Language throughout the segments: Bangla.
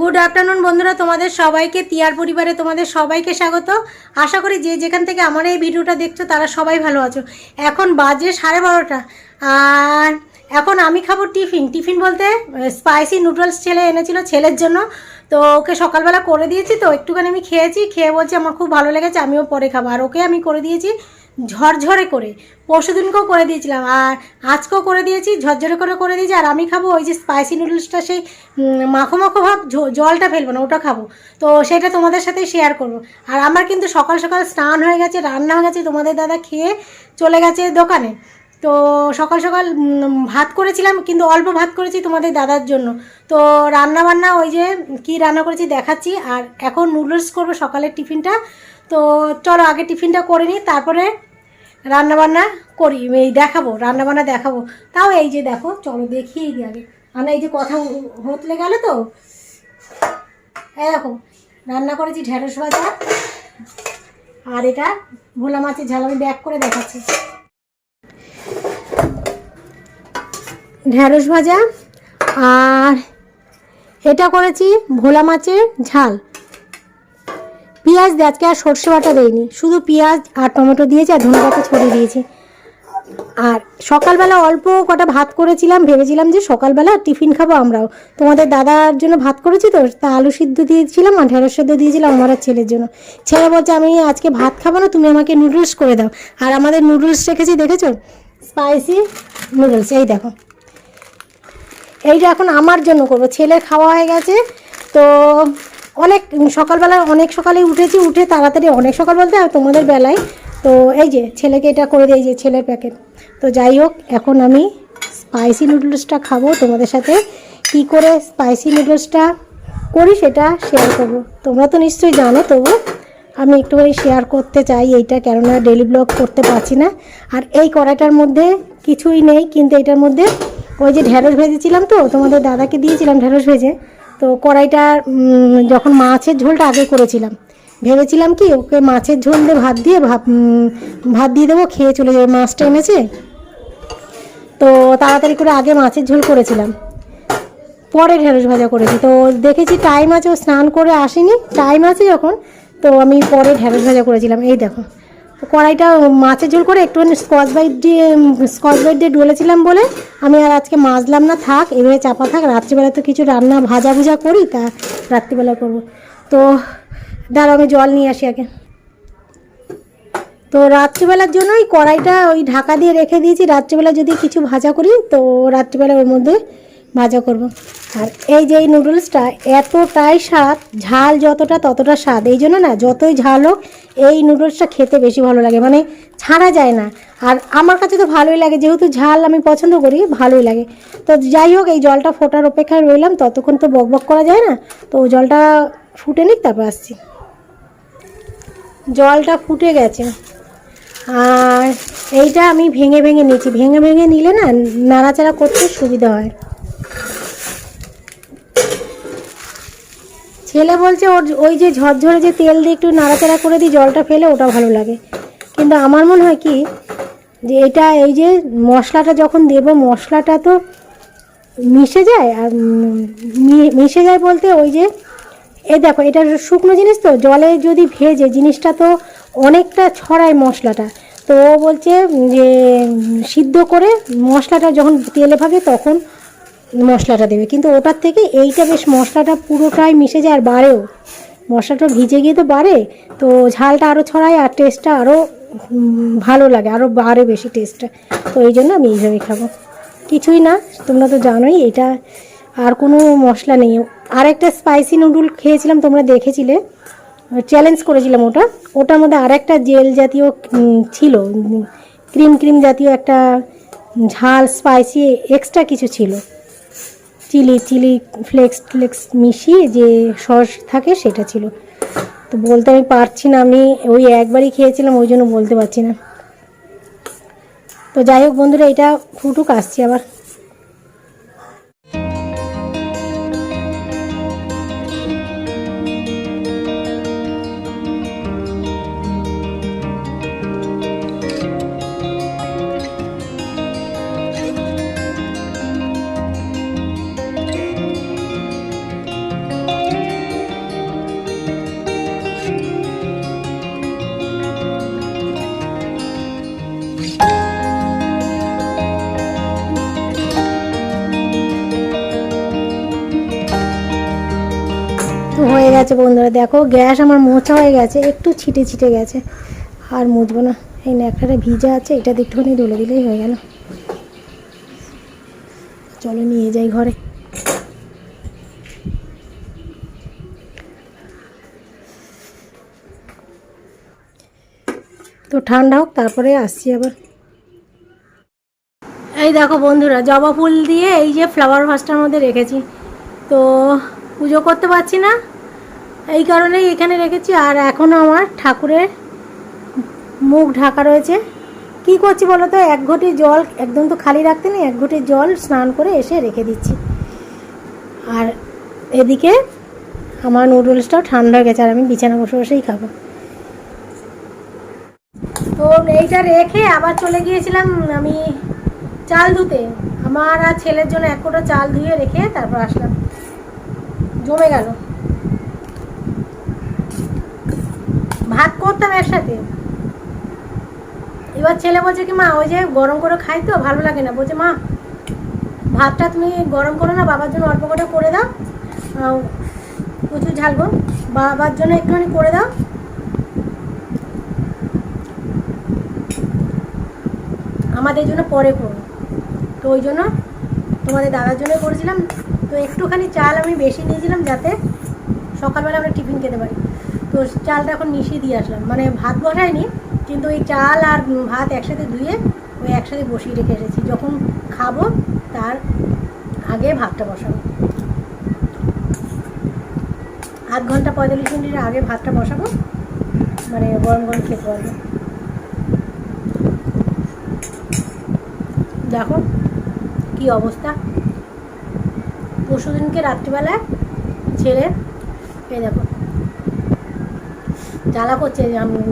গুড আফটারনুন বন্ধুরা। তোমাদের সবাইকে, তিয়ার পরিবারে তোমাদের সবাইকে স্বাগত। আশা করি যে যেখান থেকে আমার এই ভিডিওটা দেখছ, তারা সবাই ভালো আছো। এখন বাজে সাড়ে বারোটা। আর এখন আমি খাব টিফিন। টিফিন বলতে স্পাইসি নুডলস ছেলে এনেছিল ছেলের জন্য। তো ওকে সকালবেলা করে দিয়েছি, তো একটুখানি আমি খেয়েছি। খেয়ে বলছি, আমার খুব ভালো লেগেছে, আমিও পরে খাব। আর ওকে আমি করে দিয়েছি। ঝরঝরে করে। পরশু দিনকেও করে দিয়েছিলাম। আর আজকেও করে দিয়েছি, ঝরঝরে করে করে দিয়েছি। আর আমি খাব ওই যে স্পাইসি নুডলসটা সেই মাখো মাখো ভাব জলটা ফেলব না, ওটা খাব। তো সেটা তোমাদের সাথে শেয়ার করব। আর আমার কিন্তু সকাল সকাল স্নান হয়ে গেছে, রান্না হয়ে গেছে, তোমাদের দাদা খেয়ে চলে গেছে দোকানে। তো সকাল সকাল ভাত করেছিলাম, কিন্তু অল্প ভাত করেছি তোমাদের দাদার জন্য। তো রান্না বান্না ওই যে, কি রান্না করেছি দেখাচ্ছি। আর এখন নুডলস করব সকালের টিফিনটা। তো চলো আগে টিফিনটা করে নিই, তারপরে রান্নাবান্না করি এই দেখাবো, রান্নাবান্না দেখাবো। তাও এই যে দেখো, চলো দেখিয়ে দিই আগে। আমরা এই যে কথা হতলে গেল তো? এই দেখো, রান্না করেছি ঢেঁড়স ভাজা আর এটা ভোলা মাছের ঝাল, আমি ব্যাক করে দেখাচ্ছি। ঢেঁড়স ভাজা আর এটা করেছি ভোলা মাছের ঝাল। পেঁয়াজ দিয়ে আজকে আর সর্ষে বাটা দেয়নি শুধু পেঁয়াজ আর টমেটো দিয়েছি আর ধনে পাতা ছড়িয়ে দিয়েছি। আর সকালবেলা অল্প কটা ভাত করেছিলাম, ভেবেছিলাম যে সকালবেলা টিফিন খাব আমরাও। তোমাদের দাদার জন্য ভাত করেছি তো, তা আলু সিদ্ধ দিয়েছিলাম আর ঢেঁড়স সিদ্ধ দিয়েছিলাম আমার ছেলের জন্য। ছেলে বলছে, আমি আজকে ভাত খাব না, তুমি আমাকে নুডলস করে দাও। আর আমাদের নুডলস রেখেছি, দেখেছ? স্পাইসি নুডলস, এই দেখো। এইটা এখন আমার জন্য করব। ছেলে খাওয়া হয়ে গেছে, তো অনেক সকালবেলা, অনেক সকালে উঠেছি, উঠে তাড়াতাড়ি অনেক সকাল বলতে তোমাদের বেলায়। তো এই যে ছেলেকে এটা করে দিই যে ছেলের প্যাকেট তো যাই হোক, এখন আমি স্পাইসি নুডলসটা খাব তোমাদের সাথে। কি করে স্পাইসি নুডলসটা করি সেটা শেয়ার করব। তোমরা তো নিশ্চয়ই জানো, তবু আমি একটুখানি শেয়ার করতে চাই এইটা, কেননা ডেলি ব্লগ করতে পারছি না। আর এই কড়াইটার মধ্যে কিছুই নেই, কিন্তু এটার মধ্যে ওই যে ঢেঁড়স ভেজেছিলাম তো, তোমাদের দাদাকে দিয়েছিলাম ঢেঁড়স ভেজে। তো কড়াইটা যখন মাছের ঝোলটা আগে করেছিলাম, ভেবেছিলাম কি ওকে মাছের ঝোল দিয়ে ভাত দিয়ে, ভাত ভাত দিয়ে দেবো, খেয়ে চলে যাবে, মাছটা এনেছে। তো তাড়াতাড়ি করে আগে মাছের ঝোল করেছিলাম। পরে ঢেঁড়স ভাজা করেছি। তো দেখেছি টাইম আছে, ও স্নান করে আসেনি, টাইম আছে যখন, তো আমি পরে ঢেঁড়স ভাজা করেছিলাম। এই দেখো। কড়াইটা মাছের ঝোল করে একটুখানি স্কচ বাইট দিয়ে স্কচ বাইট দিয়ে ডলেছিলাম বলে আমি আর আজকে মাজলাম না, থাক, এভাবে চাপা থাক, রাত্রিবেলা তো কিছু রান্না ভাজা ভুজা করি, তা রাত্রিবেলা করব। তো দাঁড়াও, আমি জল নিয়ে আসি আগে। তো রাত্রিবেলার জন্য ওই কড়াইটা ওই ঢাকা দিয়ে রেখে দিয়েছি, রাত্রিবেলা যদি কিছু ভাজা করি, তো রাত্রিবেলা ওর মধ্যে ভাজা করব। আর এই যে এই নুডলসটা এতটাই স্বাদ, ঝাল যতটা ততটা স্বাদ। এই জন্য না, যতই ঝাল হোক, এই নুডলসটা খেতে বেশি ভালো লাগে। মানে ছাড়া যায় না। আর আমার কাছে তো ভালোই লাগে, যেহেতু ঝাল আমি পছন্দ করি, ভালোই লাগে। তো যাই হোক, এই জলটা ফোটার অপেক্ষায় রইলাম। ততক্ষণ তো বকবক করা যায় না। তো জলটা ফুটে নিক, তারপর আসছি। জলটা ফুটে গেছে। আর এইটা আমি ভেঙে ভেঙে নিয়েছি। ভেঙে ভেঙে নিলে না, নাড়াচাড়া করতে সুবিধা হয়। ছেলে বলছে, ওর ওই যে ঝরঝরে যে তেল দিয়ে একটু নাড়াচাড়া করে দিই, জলটা ফেলে ওটা ভালো লাগে। কিন্তু আমার মনে হয় কি, যে এটা এই যে মশলাটা যখন দেব, মশলাটা তো মিশে যায় আর মিশে যায় বলতে ওই যে এ দেখো, এটা শুকনো জিনিস তো, জলে যদি ভেজে জিনিসটা তো অনেকটা ছড়ায় মশলাটা। তো ও বলছে যে, সিদ্ধ করে মশলাটা যখন তেলে ভাবে তখন মশলাটা দেবে। কিন্তু ওটার থেকে এইটা বেশ মশলাটা পুরোটাই মিশে যায় আর বাড়েও। মশলাটা ভিজে গিয়ে তো বাড়ে, তো ঝালটা আরও ছড়ায় আর টেস্টটা আরও ভালো লাগে আরও বাড়ে বেশি টেস্টটা তো এই জন্য আমি এইভাবে খাব। কিছুই না, তোমরা তো জানোই এটা আর কোনো মশলা নেই। আর একটা স্পাইসি নুডল খেয়েছিলাম, তোমরা দেখেছিলে? চ্যালেঞ্জ করেছিলাম ওটা। ওটার মধ্যে আর একটা জেল জাতীয় ছিল ক্রিম ক্রিম জাতীয় একটা ঝাল স্পাইসি এক্সট্রা কিছু ছিল। চিলি চিলি ফ্লেক্স ফ্লেক্স মিশিয়ে যে সস থাকে সেটা ছিল। তো বলতে আমি পারছি না, আমি ওই একবারই খেয়েছিলাম, ওই জন্য বলতে পারছি না। তো যাই হোক বন্ধুরা, এটা ফুটুক, আসছি আবার। গেছে বন্ধুরা, দেখো, গ্যাস আমার মোছা হয়ে গেছে, একটু ছিটে ছিটে গেছে। আর মুছবো না। এই ন্যাকড়াটা ভিজা আছে, এটা একটুখানি ডলে দিলেই হয়ে গেল। চলো নিয়ে যাই ঘরে। তো ঠান্ডা হোক, তারপরে আসছি আবার। এই দেখো বন্ধুরা, জবা ফুল দিয়ে এই যে ফ্লাওয়ার ভাসটার মধ্যে রেখেছি। তো পুজো করতে পারছি না? এই কারণেই এখানে রেখেছি। আর এখনও আমার ঠাকুরের মুখ ঢাকা রয়েছে। কি করছি বলো তো? এক ঘটি জল একদম তো খালি রাখতে নেই, এক ঘটি জল স্নান করে এসে রেখে দিচ্ছি। আর এদিকে আমার নুডলসটাও ঠান্ডা গেছে, আর আমি বিছানা বসে বসেই খাব। তো এইটা রেখে আবার চলে গিয়েছিলাম আমি চাল ধুতে। আমার আর ছেলের জন্য এক কোটা চাল ধুয়ে রেখে তারপর আসলাম। জমে গেল। ভাত করতাম একসাথে। এবার ছেলে বলছে কি, মা, ওই যে গরম করে খাই তো, ভালো লাগে না। বলছে, মা, ভাতটা তুমি গরম করো না, বাবার জন্য অল্প করে করে দাও। প্রচুর ঝালবো বাবার জন্য একটুখানি করে দাও। আমাদের জন্য পরে করব তো ওই জন্য তোমাদের দাদার জন্য করেছিলাম। তো একটুখানি চাল আমি বেশি নিয়েছিলাম যাতে সকালবেলা আমরা টিফিন খেতে পারি। তো চালটা এখন মিশিয়ে দিয়ে আসলাম। মানে ভাত বসাইনি, কিন্তু ওই চাল আর ভাত একসাথে ধুয়ে ওই একসাথে বসিয়ে রেখে এসেছি। যখন খাব, তার আগে ভাতটা বসাবো। আধ ঘণ্টা পঁয়তাল্লিশ মিনিটের আগে ভাতটা বসাবো। মানে গরম গরম খেতে পারব। দেখো কি অবস্থা। পরশু দিনকে রাত্রিবেলায় ছেলে এই দেখো জ্বালা করছে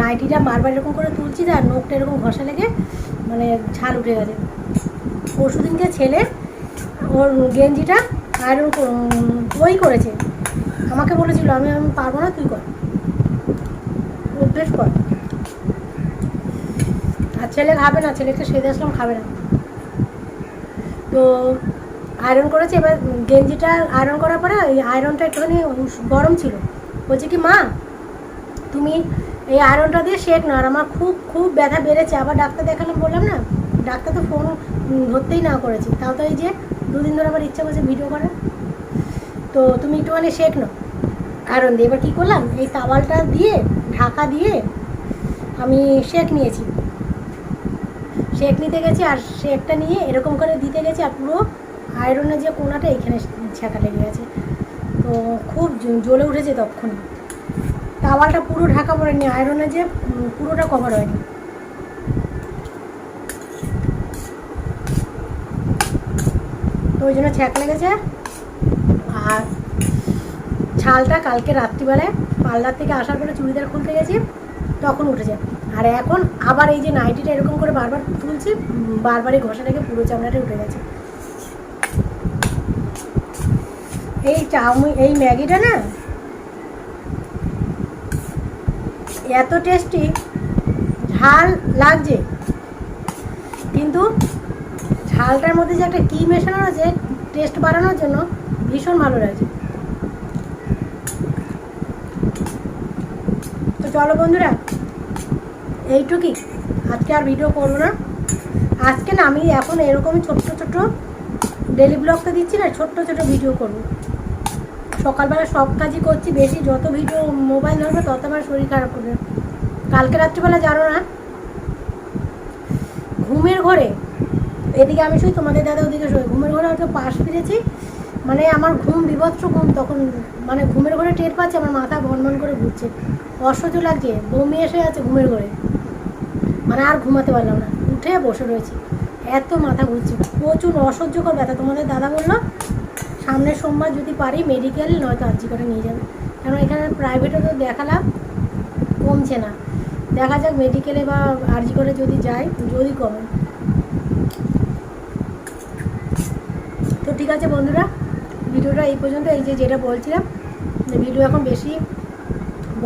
নাইটিটা বারবার এরকম করে তুলছি আর নোখটা এরকম ঘষা লেগে মানে ঝাল উঠে গেছে। পরশু দিনকে ছেলে ওর গেঞ্জিটা আয়রন ওই করেছে। আমাকে বলেছিল, আমি আমি পারব না, তুই কর। অভ্যেস কর। আর ছেলে খাবে না, ছেলেকে সেদে আসলাম, খাবে না। তো আয়রন করেছে, এবার গেঞ্জিটা আয়রন করার পরে ওই আয়রনটা একটুখানি গরম ছিল। বলছে কি, মা তুমি এই আয়রনটা দিয়ে শেখ না আর আমার খুব খুব ব্যথা বেড়েছে। আবার ডাক্তার দেখালাম, বললাম না, ডাক্তার তো ফোন ধরতেই না করেছে। তাও তো এই যে দুদিন ধরে আবার ইচ্ছা করছে ভিডিও করার। তো তুমি একটুখানি শেখ নাও। আয়রন দিয়ে। এবার কী করলাম? এই তাওয়ালটা দিয়ে, ঢাকা দিয়ে আমি শেক নিয়েছি। শেক নিতে গেছি আর শেকটা নিয়ে এরকম করে দিতে গেছি আর পুরো আয়রনের যে কোনাটা এখানে ছ্যাঁকা লেগে গেছে। তো খুব জ্বলে উঠেছে তখনই তাওয়ালটা পুরো ঢাকা পড়েনি আয়রনে যে পুরোটা কভার হয়নি। তো ওই জন্য ছ্যাঁক লেগেছে। আর ছালটা কালকে রাত্রিবেলায় পার্লার থেকে আসার পরে চুড়িদার খুলতে গেছি, তখন উঠেছে। আর এখন আবার এই যে নাইটিটা এরকম করে বারবার তুলছি বারবারই ঘষা লেগে পুরো চামড়াটা উঠে গেছে। এই চাউমিন এই ম্যাগিটা না এত টেস্টি ঝাল লাগছে। কিন্তু ঝালটার মধ্যে যে একটা কী মেশানো আছে টেস্ট বাড়ানোর জন্য ভীষণ ভালো লাগছে। তো চলো বন্ধুরা, এইটুকুই। আজকে আর ভিডিও করব না। আজকে না আমি এখন এরকমই ছোট্ট ছোট্ট ডেলি ব্লগ তো দিচ্ছি না, ছোট্ট ছোট ভিডিও করব। সকালবেলা সব কাজই করছি, বেশি যত ভিডিও মোবাইল ধরবে তত আমার শরীর খারাপ করবে কালকে রাত্রিবেলা জানো না, ঘুমের ঘরে, এদিকে আমি শুই, তোমাদের দাদা ওদিকে শুই ঘুমের ঘরে হয়তো পাশ ফিরেছি মানে আমার ঘুম বিভৎস ঘুম তখন মানে ঘুমের ঘরে টের পাচ্ছে, আমার মাথা ভনভন করে ঘুরছে। অসহ্য লাগছে, বমি এসে আছে ঘুমের ঘরে। মানে আর ঘুমাতে পারলাম না, উঠে বসে রয়েছি, এত মাথা ঘুরছে, প্রচুর অসহ্যকর ব্যথা। তোমাদের দাদা বলল সামনের সোমবার যদি পারি মেডিকেল নয়তো আর্জি করে নিয়ে যাবে। কারণ এখানে প্রাইভেটে তো দেখালাম কমছে না। দেখা যাক মেডিকেলে বা আর্জি করে যদি যাই যদি কমে। তো ঠিক আছে বন্ধুরা, ভিডিওটা এই পর্যন্ত। এই যে যেটা বলছিলাম ভিডিও এখন বেশি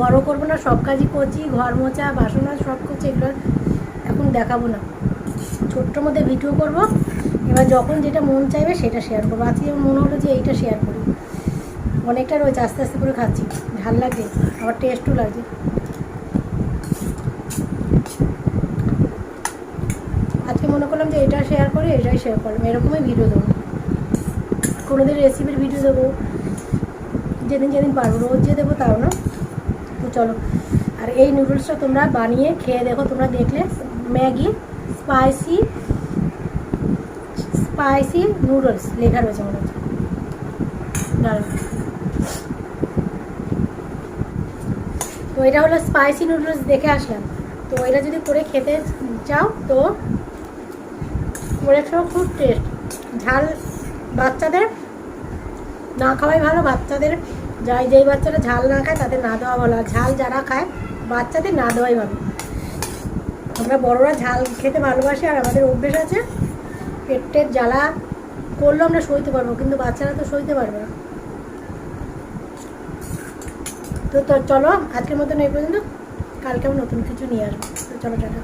বড় করব না, সব কাজই করছি, ঘর মোছা, বাসন সব করছি, এগুলো এখন দেখাবো না। ছোট্ট মধ্যে ভিডিও করব। এবার যখন যেটা মন চাইবে সেটা শেয়ার করব। আজকে মনে হলো যে এইটা শেয়ার করি। অনেকটা রয়েছে, আস্তে আস্তে করে খাচ্ছি। ঝাল লাগছে, আবার টেস্টও লাগছে। আজকে মনে করলাম যে এটা শেয়ার করি, এটাই শেয়ার করলাম। এরকমই ভিডিও দেবো। কোনোদিন রেসিপির ভিডিও দেবো। যেদিন যেদিন পারব, রোজ যে দেবো তাও না। তো চলো, আর এই নুডলসটা তোমরা বানিয়ে খেয়ে দেখো। তোমরা দেখলে ম্যাগি স্পাইসি স্পাইসি নুডলস লেখা রয়েছে মনে হচ্ছে। তো এটা হলো স্পাইসি নুডলস দেখে আসলাম। তো এটা যদি করে খেতে চাও, তো করে খাও, খুব টেস্ট ঝাল বাচ্চাদের, না খাওয়াই ভালো, বাচ্চাদের যাই যেই বাচ্চারা ঝাল না খায়, তাদের না দেওয়া ভালো। ঝাল যারা খায়, বাচ্চাদের না দেওয়াই ভালো। আমরা বড়রা ঝাল খেতে ভালোবাসি, আর আমাদের অভ্যেস আছে পেটের জ্বালা করলেও আমরা সইতে পারব, কিন্তু বাচ্চারা তো সইতে পারবে না। তো চলো, আজকের মতন এই পর্যন্ত। কালকে আমি নতুন কিছু নিয়ে আসব। তো চলো, টাটা।